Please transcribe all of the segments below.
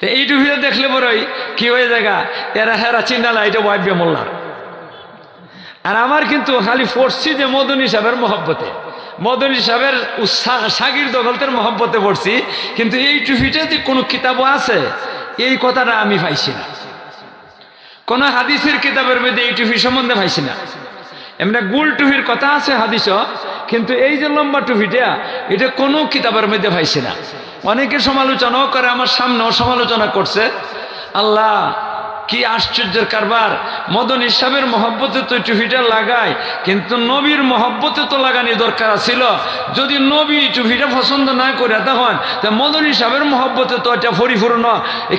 তো এই টুপিটা দেখলে বড়ই কি হয়ে জায়গা? এরা হেরা চিন্তালা এটা ওয়াইব্য মোল্লার আর আমার কিন্তু খালি পড়ছি যে মদনী সাহেবের মহব্বতে। মদনী সাহেবের সাগির দখলতের মহব্বতে পড়ছি, কিন্তু এই টুপিটা যে কোনো কিতাবও আছে, এই কথাটা আমি পাইছি না। কোনো হাদিসের কিতাবের মধ্যে এই টুপি সম্বন্ধে পাইছি না। এমনি গুল টুপির কথা আছে হাদিস, কিন্তু এই যে লম্বা টুপিটা এটা কোনো কিতাবের মধ্যে পাইছি না। অনেকে সমালোচনাও করে, আমার সামনেও সমালোচনা করছে। আল্লাহ, কি আশ্চর্যের কারবার। মদন ইসাবের মহব্বতে তো টুপিটা লাগায়, কিন্তু নবীর মহব্বতে তো লাগানি দরকার ছিল। যদি নবী টুপিটা পছন্দ না করে তখন, তা মদন ইসাবের মহব্বতে তো এটা পরিপূর্ণ।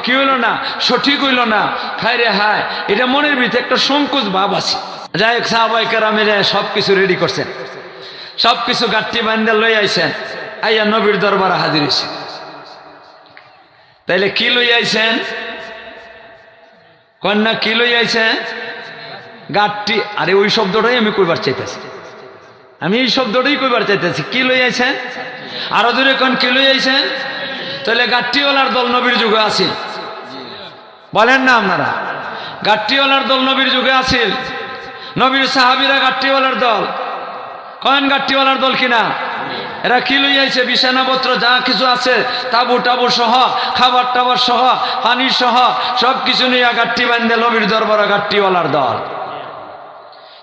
কি হইল না? সঠিক হইল না? হায় রে হায়, এটা মনের ভিতরে একটা সংকোচ ভাব আছে। যাই হোক সাহাবাই কেরামের সব কিছু রেডি করছেন। সব কিছু গাঠটি বান্ধে লই আইছেন। আইয়া নবীর দরবারে হাজির হয়েছে তাইলে কি লই আইছেন? কন্যা কি লই আইছেন? গাঠটি আরে ওই শব্দটাই আমি কইবার চাইতেছি। আমি এই শব্দটাই কইবার চাইতেছি, কি লই আইছেন? আরও দূরে কোন, কি লই আইছেন? তাহলে গাঠটিওয়ালার দল নবীর যুগে আছে বলেন না আপনারা গাঠটিওয়ালার দল নবীর যুগে আছিল। নবীর সাহাবিরা গাঠটিওয়ালার দল। কয়েন গাঠটিওয়ালার দল কিনা? এরা কি লই আইছে? বিছানাপত্র যা কিছু আছে, তাবু টাবু সহ, খাবার টাবার সহ, পানি সহ সব কিছু নিয়ে গাঠটি বান্ধে নবীর দরবারা গাঠটিওয়ালার দল।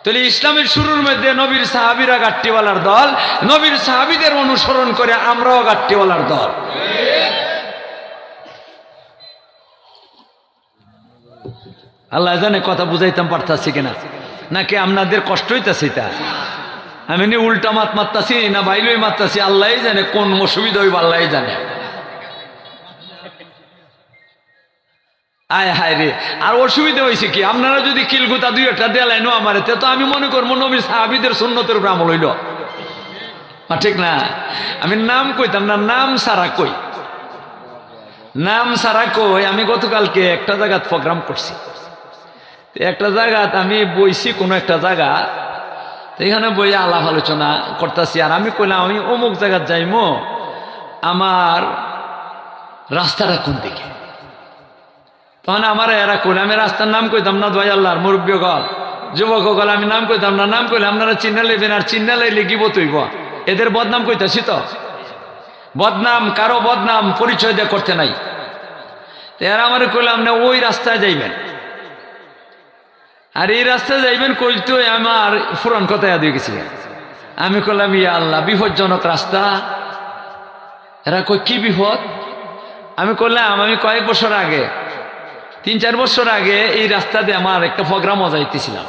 তাহলে ইসলামের শুরুর মধ্যে নবীর সাহাবিরা গাঠটিওয়ালার দল, নবীর সাহাবিদের অনুসরণ করে আমরাও গাঠটিওয়ালার দল। আল্লাহ জানে কথা বুঝাইতাম পারতাছি কিনা? নাকি আপনাদের কষ্ট হইতাছে তা আমি নি উল্টা মাত মারতাছি, না বাইলই মারতাছি আল্লাহ জানে, কোন অসুবিধা হইব আল্লাহ জানে। আয় হায় রে, আর অসুবিধা হয়েছে কি? আপনারা যদি কিলগুতা দুই একটা দেলাই নো আমার, তো আমি মনে করব নবী সাহাবিদের সুন্নতের উপর আমল হইল। ঠিক না? আমি নাম কইতাম না, নাম সারা কই? নাম সারা কই? আমি গতকালকে একটা জায়গাত প্রোগ্রাম করছি। তো একটা জায়গাত আমি বইছি কোনো একটা জায়গা। এখানে বই আলাপ আলোচনা করতেছি। আর আমি কইলাম, আমি অমুক জায়গাত যাইমো, আমার রাস্তাটা কোন দিকে? তখন আমার এরা কইলে, আমি রাস্তার নাম কইতাম না দোয়াই আল্লাহর মুরব্বী গল যুবক গল আমি নাম কইতাম না, নাম কইলে আপনারা চিহ্ন লেবেন আর চিহ্ন লাইলে কি বতইব এদের বদনাম কইতাছি তো। বদনাম, কারও বদনাম পরিচয় দিয়ে করতে নাই। এরা আমার কইলাম না ওই রাস্তায় যাইবেন। আর এই রাস্তায় যাইবেন কইতো আমার ফুরান কথা দিয়ে গেছি আমি কলাম ইয়া আল্লাহ, বিপজ্জনক রাস্তা। এরা কই কি বিপদ? আমি করলাম আমি কয়েক বছর আগে, তিন চার বছর আগে এই রাস্তা দিয়ে আমার একটা প্রোগ্রামও যাইতেছিলাম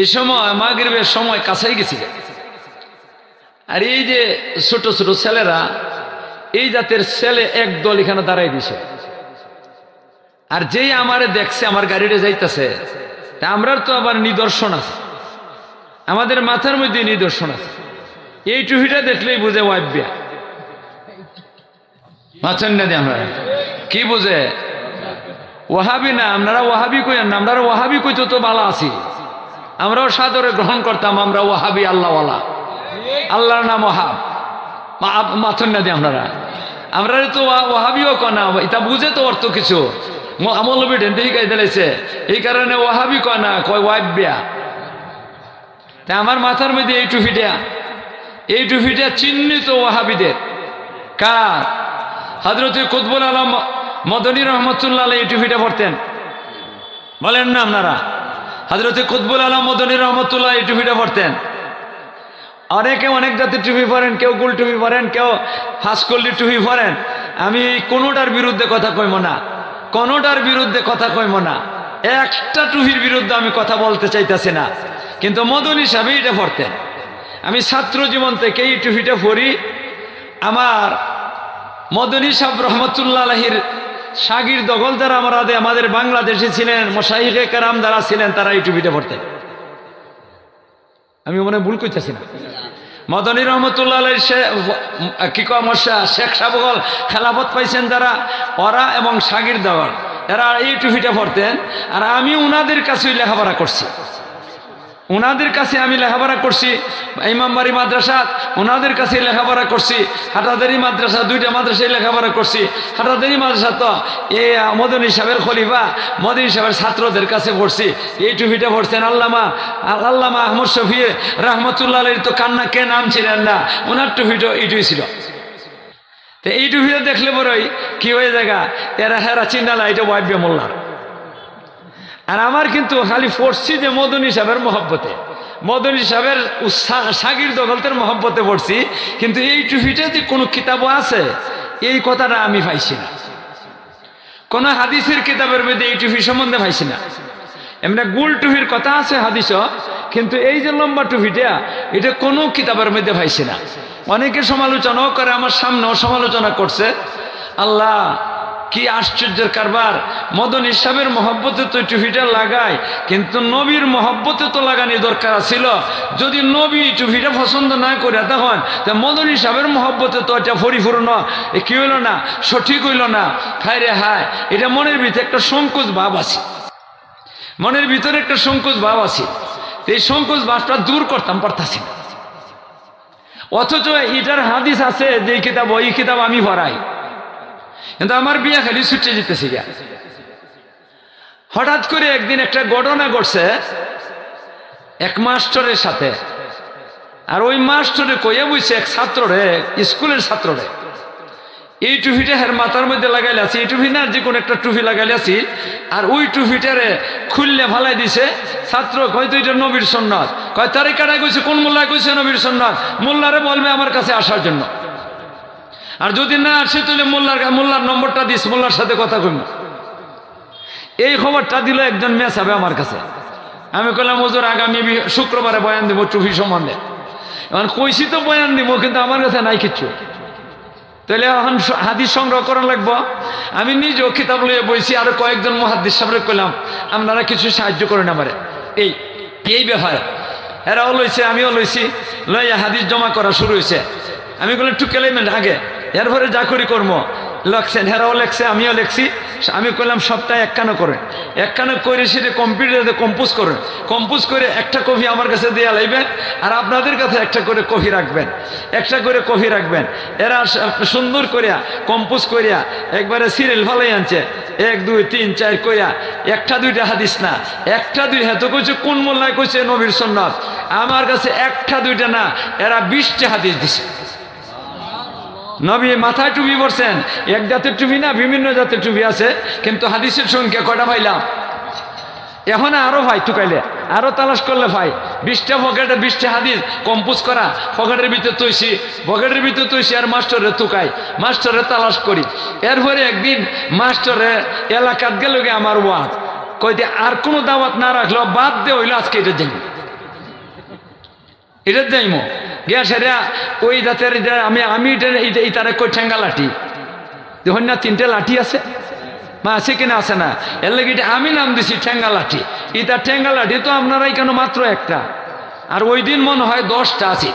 এই সময় মাগরিবের সময় কাছেই গেছিল। আর এই যে ছোট ছোট ছেলেরা, এই জাতের ছেলে এক দল এখানে দাঁড়াই দিছে। আর যেই আমারে দেখছে, আমার গাড়িতে যাইতেছে আমরার তো আবার নিদর্শন আছে। আমাদের মাথার মধ্যে নিদর্শন আছে। এই টুহিটা দেখলেই বুঝে ওয়াইব্যা মাছেন না আমরা। কি বুঝে? ওয়াহাবি না আপনারা ওয়াহাবি কই না? আমরা ওয়াহাবি কইতো তো ভালো আছি। আমরাও সাদরে গ্রহণ করতাম, আমরা ওয়াহাবি আল্লাহওয়ালা। আল্লাহর নাম ওহাব মাথন না দিই আপনারা আমরা তো ওয়া- ওয়াহাবিও কনা এটা বুঝে তো অর্থ কিছু। আমল বিটেন শিকাই দিলাইছে এই কারণে ওয়াহাবি কনা কয় ওয়াইব্যা তা আমার মাথার মধ্যে এই টুফিটা এই টুফিটা চিহ্নিত ওয়াহাবিদের। কার? হজরত কুতবুল আলম মদনী রহমতুল্লাহ এই টুফিটা পড়তেন বলেন না আপনারা হজরত কুতবুল আলম মদনী রহমতুল্লাহ এই টুফিটা পড়তেন অনেকে অনেক জাতের টুপি পরেন, কেউ গুল টুপি পরেন, কেউ হাসকল্লি টুপি পরেন। আমি কোনোটার বিরুদ্ধে কথা কইব না। কোনোটার বিরুদ্ধে কথা কইব না। একটা টুপির বিরুদ্ধে আমি কথা বলতে চাইতেছি না। কিন্তু মদন হিসাবে এটা পড়তেন। আমি ছাত্র জীবন থেকে এই টুপিটা পড়ি। আমার মদনী সাহেব রহমতুল্লাহ আলহির সাগির দখল যারা আমাদের আমাদের বাংলাদেশে ছিলেন মোশাহিকে কারাম যারা ছিলেন, তারা এই টুপিটা পড়তেন। আমি মনে ভুল করতেছি না। মদনী রহমতুল্লাহ কি কমস্যা শেখ সাবগল খেলাফত পাইছেন তারা ওরা এবং সাগির দেওয়ার এরা এই টুফিটা পড়তেন আর আমি উনাদের কাছেই লেখাপড়া করছি। ওনাদের কাছে আমি লেখাপড়া করছি ইমামবাড়ি মাদ্রাসা, ওনাদের কাছে লেখাপড়া করছি, হাটাদারি মাদ্রাসা, দুইটা মাদ্রাসায় লেখাপড়া করছি। হাটাদারি মাদ্রাসা তো এ মদন সাহেবের খলিফা, মদন সাহেবের ছাত্রদের কাছে পড়ছি। এই টুপিটা পড়ছেন আল্লামা আল্লামা আহমদ শফি রহমতুল্লাহ তো কান্না কে নাম ছিলেন না? ওনার টুপিটা এইটুই ছিল। তো এই টুপিটা দেখলে বড়ই কি হয়ে জায়গা? এরা হেরা চিন্তালা এটা ওয়াইব্য মোল্লার। আর আমার কিন্তু খালি পড়ছি যে মদনী সাহেবের মহব্বতে। মদনী সাহেবের সাগির দখলতের মহব্বতে পড়ছি, কিন্তু এই টুফিটা যে কোনো কিতাবও আছে, এই কথাটা আমি পাইছি না। কোন হাদিসের কিতাবের মধ্যে এই টুফি সম্বন্ধে পাইছি না। এমনি গুল টুফির কথা আছে হাদিস কিন্তু এই যে লম্বা টুফিটা এটা কোনো কিতাবের মধ্যে পাইছি না। অনেকে সমালোচনাও করে, আমার সামনেও সমালোচনা করছে। আল্লাহ কি আশ্চর্যের কারবার? মদন ইসাবের মহব্বতে তো টুফিটা লাগায়, কিন্তু নবীর মহব্বতে তো লাগানি দরকার ছিল যদি নবী টুফিটা পছন্দ না করে তখন, তা মদন ইসাবের মহব্বতে তো এটা পরিপূর্ণ। এ কি হইল না? সঠিক হইল না? হায় রে হায়, এটা মনের ভিতরে একটা সংকোচ ভাব আছে। মনের ভিতরে একটা সংকোচ ভাব আছে। এই সংকোচ ভাবটা দূর করতাম, পারতাছি না। অথচ এটার হাদিস আছে যে কিতাব, ওই কিতাব আমি ভরাই কিন্তু আমার বিয়ে খালি ছুটে যেতেছি গা। হঠাৎ করে একদিন একটা ঘটনা ঘটছে, এক মাস্টরের সাথে। আর ওই মাস্টরে কইয়া বইছে এক ছাত্ররে, স্কুলের ছাত্ররে, এই টুফিটা হের মাথার মধ্যে লাগাইলে আছি, এই টুফি না, যে কোনো একটা টুফি লাগাইলে আছি। আর ওই টুফিটারে খুললে ফালাই দিছে, ছাত্র হয়তো এটা নবীর সন্ন্যত কয়, তারে কাটায় কইছে, কোন মোল্লায় কইছে নবীর সন্ন্যত মোল্লারে বলবে আমার কাছে আসার জন্য। আর যদি না আসে, তাহলে মোল্লার মোল্লার নম্বরটা দিস, মোল্লার সাথে কথা কইম। এই খবরটা দিল একজন মেস হবে আমার কাছে। আমি কইলাম ওজোর আগামী শুক্রবারে বয়ান দিব টুফি সম্বন্ধে। এখন কইছি তো বয়ান দিব, কিন্তু আমার কাছে নাই কিচ্ছু। তাহলে এখন হাদিস সংগ্রহ করা লাগবো। আমি নিজেও কিতাব লইয়া বইছি, আরও কয়েকজন মহাদিস সামনে কইলাম, আপনারা কিছু সাহায্য করেন আমারে। এই এই ব্যাপার এরাও লইছে, আমিও লইছি। লইয়া হাদিস জমা করা শুরু হয়েছে আমি বললাম একটু কেলেমেন্ট আগে। এরপরে যা করি কর্ম লেখছেন, হেরাও লেখছে, আমিও লেখছি। আমি করলাম সপ্তাহে একখানো করেন একখানো করে সেটা কম্পিউটারে কম্পোজ করেন কম্পোজ করে একটা কপি আমার কাছে দেওয়া লাইবেন আর আপনাদের কাছে একটা করে কপি রাখবেন। একটা করে কপি রাখবেন। এরা সুন্দর করিয়া কম্পোজ করিয়া একবারে সিরিয়াল ভালোই আনছে। এক, দুই, তিন, চার কইয়া একটা দুইটা হাদিস না। একটা দুই হাতে কইছে, কোন মোল্লায় কইছে নবীর সন্ন্যত আমার কাছে একটা দুইটা না, এরা বিশটা হাদিস দিছে। নবী মাথায় টুপি পরছেন। এক জাতের টুপি না, বিভিন্ন জাতের টুপি আছে। কিন্তু হাদিসের সংখ্যা কয়টা পাইলাম? এখন আরও ভাই টুকাইলে, আরও তালাশ করলে ভাই। বিশটা পকেটে বিশটা হাদিস, কম্পোজ করা। পকেটের ভিতরে তৈছি, পকেটের ভিতরে তৈছি আর মাস্টরে তুকাই মাস্টরে তালাশ করি। এরপরে একদিন মাস্টরে এলাকাত গেল গে আমার ওয়াজ। কইতে আর কোনো দাওয়াত না রাখল বাদ দে হইল আজকে এটা যাই এটা যাইমো গিয়া সেরা ওই জাতের আমি আমি তারে কই ঠেঙ্গা লাঠি? দেখুন না তিনটে লাঠি আছে। মা আছে কিনা আছে না? এর লাগে আমি নাম দিছি ঠেঙ্গা লাঠি। এটা ঠেঙ্গা লাঠি তো আপনারাই কেন মাত্র একটা? আর ওই দিন মনে হয় দশটা আছে।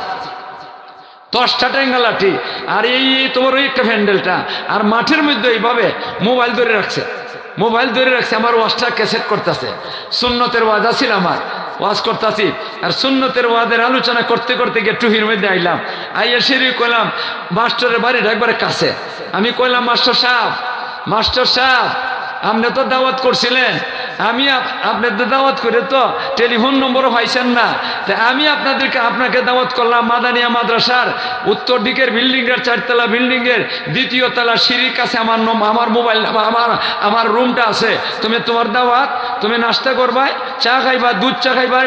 দশটা ঠেঙ্গা লাঠি। আর এই তোমার ওই একটা প্যান্ডেলটা আর মাঠের মধ্যে এইভাবে মোবাইল ধরে রাখছে। মোবাইল ধরে রাখছে, আমার ওয়াজটা ক্যাসেট করতেছে। সুন্নতের ওয়াজ আছিল আমার। ওয়াজ করতেছি। আর সুন্নতের ওয়াদের আলোচনা করতে করতে গিয়ে টুহির মধ্যে আইলাম। আইয়া সিঁড়ি কইলাম, মাস্টারের বাড়ির একবারে কাছে। আমি কইলাম, মাস্টার সাহেব মাস্টার সাহেব, আপনি তো দাওয়াত করছিলেন। আমি আপনাদের দাওয়াত করে তো টেলিফোন নম্বরও পাইছেন না। তা আমি আপনাদেরকে আপনাকে দাওয়াত করলাম মাদানিয়া মাদ্রাসার উত্তর দিকের বিল্ডিংয়ের চারতলা বিল্ডিংয়ের দ্বিতীয় তলা সিঁড়ির কাছে আমার আমার মোবাইল আমার আমার রুমটা আছে। তুমি তোমার দাওয়াত, তুমি নাস্তা করবাই চা খাইবা, দুধ চা খাইবা,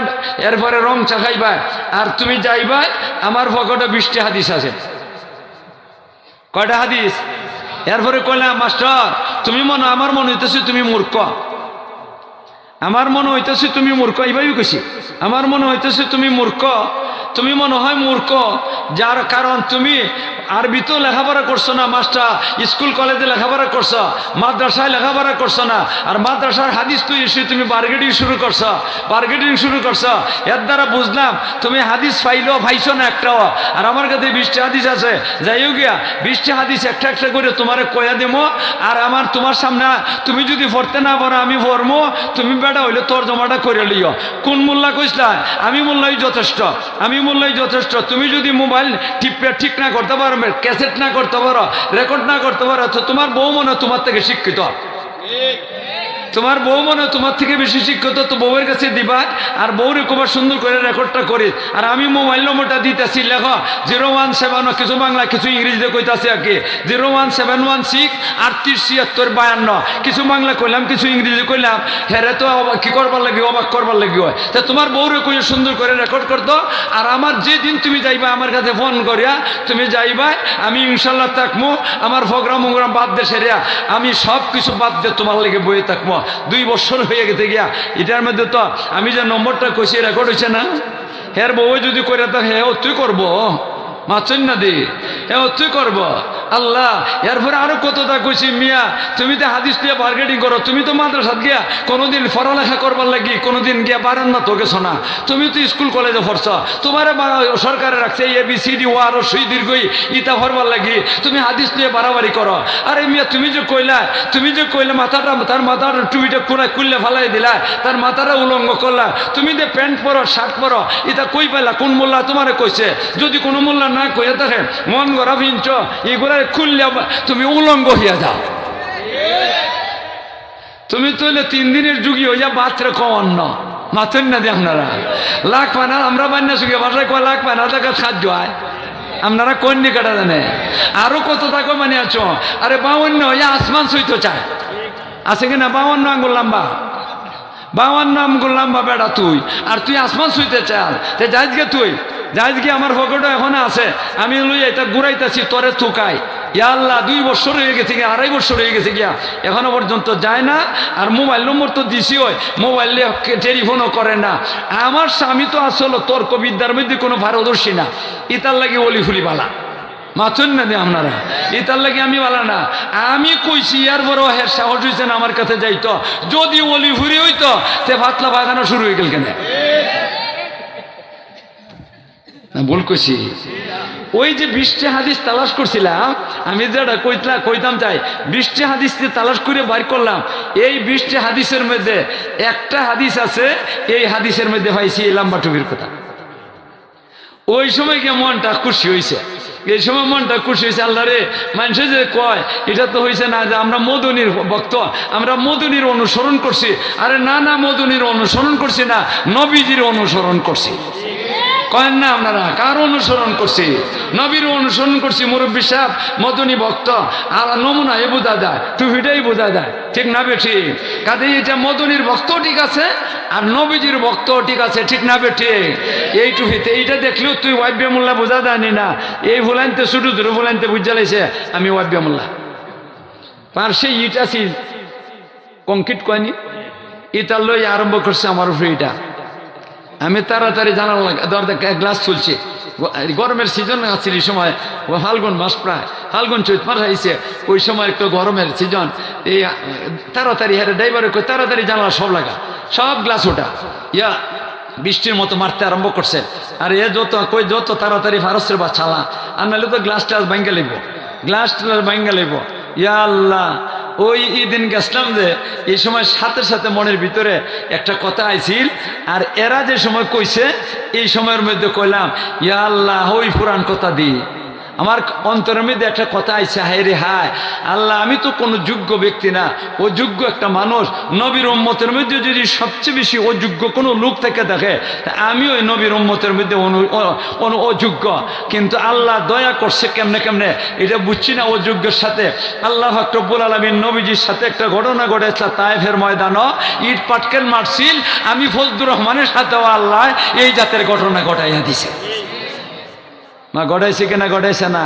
এরপরে রং চা খাইবা। আর তুমি যাইবা, আমার পকেটে বৃষ্টি হাদিস আছে। কয়টা হাদিস? এরপরে কইলাম, মাস্টার, তুমি মনে আমার মনে হইতেছে তুমি মূর্খ। আমার মনে হইতেছে তুমি মূর্খ, এইভাবেই কইছি। আমার মনে হইতেছে তুমি মূর্খ, তুমি মনে হয় মূর্খ। যার কারণ তুমি আরবি তো লেখাপড়া করছ না, মাস্টার, স্কুল, কলেজে লেখাপড়া করছ, মাদ্রাসায় লেখাপড়া করছ না, আর মাদ্রাসার হাদিস তুই এসে তুমি বার্গেটিং শুরু করছ বার্গেটিং শুরু করছ। এর দ্বারা বুঝলাম, তুমি হাদিস পাইলেও পাইছো না একটাও। আর আমার কাছে বিশটা হাদিস আছে, যাইও গিয়া, বিশটা হাদিস একটা একটা করে তোমার কয়া দেবো আর আমার তোমার সামনে তুমি যদি পড়তে না পারো, আমি পড়ব তুমি বেটা হইলে তোর জমাটা করে লিও। কোন মোল্লা কইসলা? আমি মোল্লাই যথেষ্ট, আমি মোল্লাই যথেষ্ট, তুমি যদি মোবাইল টিপে ঠিক না করতে পারো ক্যাসেট না করতে পারো, রেকর্ড না করতে পারো তো তোমার বউ মনে তোমার থেকে শিক্ষিত। তোমার বউ মনে হয় তোমার থেকে বেশি শিক্ষিত, তো বউয়ের কাছে দিবা আর বউরে কুমার সুন্দর করে রেকর্ডটা করি আর আমি মোবাইল নম্বরটা দিতেছি, লেখ। জিরো ওয়ান সেভেন, কিছু বাংলা, কিছু ইংরেজিতে কইতাছি কি। Zero one seven one six, আটত্রিশ, ছিয়াত্তর, বায়ান্ন। কিছু বাংলা কইলাম, কিছু ইংরেজি কইলাম। হেরে তো অবাক- কি করবার লাগি? অবাক করবার লাগি হয়। তা তোমার বউরে কই সুন্দর করে রেকর্ড করতো। আর আমার যেদিন তুমি যাইবা আমার কাছে ফোন করিয়া, তুমি যাইবা, আমি ইনশাল্লাহ থাকব আমার প্রোগ্রাম মোগ্রাম বাদ দে সেরিয়া। আমি সব কিছু বাদ দিয়ে তোমার লেগে বইয়ে থাকব দুই বছর হয়ে গেছে গিয়া। এটার মধ্যে তো আমি যে নম্বরটা কইছি রেকর্ড হয়েছে না? হের বউ যদি করে তা হে ও তুই করব। মাছ না দি হ্যাঁ ও তুই করব। আল্লাহ, এরপরে আরও কতটা কইছি মিয়া, তুমি তো হাদিস দিয়ে বার্গেটিং করো, তুমি তো মাদ্রাসাত গিয়া কোনোদিন পড়ালেখা করবার লাগি, কোনোদিন গিয়া বারান না তোকে শোনা। তুমি তো স্কুল কলেজে পড়ছ, তোমার সরকারে রাখছে এ বি সি ডি ও আরও সুই দীর্ঘই ইতা ভরবার লাগি, তুমি হাদিস দিয়ে বাড়াবাড়ি করো। আরে মিয়া, তুমি যে কইলা, তুমি যে কইলে মাথাটা, তার মাথার টুপিটা কুড়ায় কুললে ফালাই দিলা, তার মাথাটা উলঙ্গ করলা, তুমি যে প্যান্ট পরো, শার্ট পরো এটা কই পাইলা, কোন মোল্লা তোমারে কইছে? যদি কোনো মোল্লা না কইয়া থাকে, মন গড়া ভিঞ্চ এগুলা খুললে তুমি উলঙ্গ হইয়া যাও। তুমি তৈলে তিন দিনের যুগি হইয়া বাত্রে কমান্ন মাথেন না দিয়ে আপনারা। লাখ পানা, আমরা বান্যা সুখে, বাসায় কয় লাখ পানা টাকা সাহায্য হয়। আপনারা কোন কাটা জানে? আরও কত টাকা মানে আছো? আরে বাউন্ন হইয়া আসমান সইতে চায়। আছে কিনা বাউন্ন আঙ্গুল লম্বা। বাউন্ন আঙ্গুল লম্বা বেড়া তুই। আর তুই আসমান শুইতে চাল তে যাইজ গে তুই। যাইজ গিয়ে আমার পকেটে এখন আছে, আমি লই এটা ঘুরাইতেছি, তরে থুকাই। ইয়া আল্লাহ, দুই বছর হয়ে গেছে গিয়া, আড়াই বছর হয়ে গেছে গিয়া, এখনও পর্যন্ত যায় না, আর মোবাইল নম্বর তো দিছি হয় মোবাইলে টেলিফোনও করে না। আমার স্বামী তো আসলে তর্ক বিদ্যার মধ্যে কোনো পারদর্শী না। ইতার লাগে অলি ফুলি বালা। মাথুন না দিয়ে আপনারা? এটার লাগে আমি বলা না। আমি কইছি, ইয়ার বড় হের সাহস হয়েছে না আমার কাছে যাইতো। যদি অলি ফুরি হইতো, তে ভাতলা বাগানো শুরু হয়ে গেল কেন? ভুল কইছি ওই যে বৃষ্টি হাদিস তালাশ করছিলাম, আমি যেটা কইতলা কইতাম চাই, বৃষ্টি হাদিস তালাশ করে বাইর করলাম, এই বৃষ্টি হাদিসের মধ্যে একটা হাদিস আছে, এই হাদিসের মধ্যে পাইছি এই লম্বা টুপির কথা। ওই সময় গিয়ে মনটা খুশি হয়েছে এই সময় মনটা খুশি হয়েছে আল্লাহ রে, মানুষে যে কয়, এটা তো হয়েছে না যে আমরা মধুনির ভক্ত, আমরা মধুনির অনুসরণ করছি। আরে না না, মধুনির অনুসরণ করছি না, নবীজির অনুসরণ করছি। কয়েন না আপনারা, কার অনুসরণ করছি। নবীর অনুসরণ করছি, মুরব্বী সাহেব, মদনী ভক্ত আর নমুনা, এ বোঝা যায়, টুপিটাই বোঝা যায়। ঠিক না বেঠি কাজে এটা মদনীর ভক্ত ঠিক আছে, আর নবীজির ভক্ত ঠিক আছে, ঠিক না বেঠি এই টুপিতে, এইটা দেখলেও তুই ওয়াব্য মোল্লা বোঝা যায়নি না। এই ফুলাইনতে ছোটো ধরে ফুলাইনতে বুঝা লাইছে, আমি ওয়াব্য মোল্লা পার্শ্বে ইট আছি কংক্রিট কয়নি? ইটার লই আরম্ভ করছে আমার উপরে এটা আমি তাড়াতাড়ি জানার দরজা গ্লাস তুলছি গ- গরমের সিজন আছে এই সময়। ও ফাল্গুন মাস প্রায়। ফাল্গুন চৈত মাস আইছে। ওই সময় একটু গরমের সিজন এই তাড়াতাড়ি হ্যাঁ ড্রাইভারে কই, তাড়াতাড়ি জানালা সব লাগা। সব গ্লাস ওটা ইয়া, বৃষ্টির মতো মারতে আরম্ভ করছে। আর এ যত, কই যত তাড়াতাড়ি ফারসের বা ছালা আর নাহলে তো গ্লাস টাস ভাঙ্গা লাগবো। গ্লাস টাস ভাঙ্গা লাগবো। ইয়া আল্লাহ। ওই দিন গেছিলাম যে, এই সময় সাথে সাথে মনের ভিতরে একটা কথা আইছিল, আর এরা যে সময় কইছে, এই সময়ের মধ্যে কইলাম, ইয়া আল্লাহ, ওই পুরাণ কথা দি। আমার অন্তরের মধ্যে একটা কথা আইছে হায় রে হায়। আল্লাহ, আমি তো কোনো যোগ্য ব্যক্তি না। ও যোগ্য একটা মানুষ। নবীর উম্মতের মধ্যে যদি সবচেয়ে বেশি অযোগ্য কোনো লোক থেকে দেখে আমি ওই নবীর উম্মতের মধ্যে অযোগ্য। কিন্তু আল্লাহ দয়া করছে কেমনে কেমনে? এটা বুঝছি না অযোগ্যের সাথে। আল্লাহ ফকরবুল আলমীর নবীজির সাথে একটা ঘটনা ঘটেছে তাইফের ময়দানও। ইট পাটকেল মারছিল। আমি ফজদুর রহমানের সাথেও আল্লাহ এই জাতের ঘটনা ঘটাইয়া দিছে। মা গড়াইছে কিনা গড়াইছে না।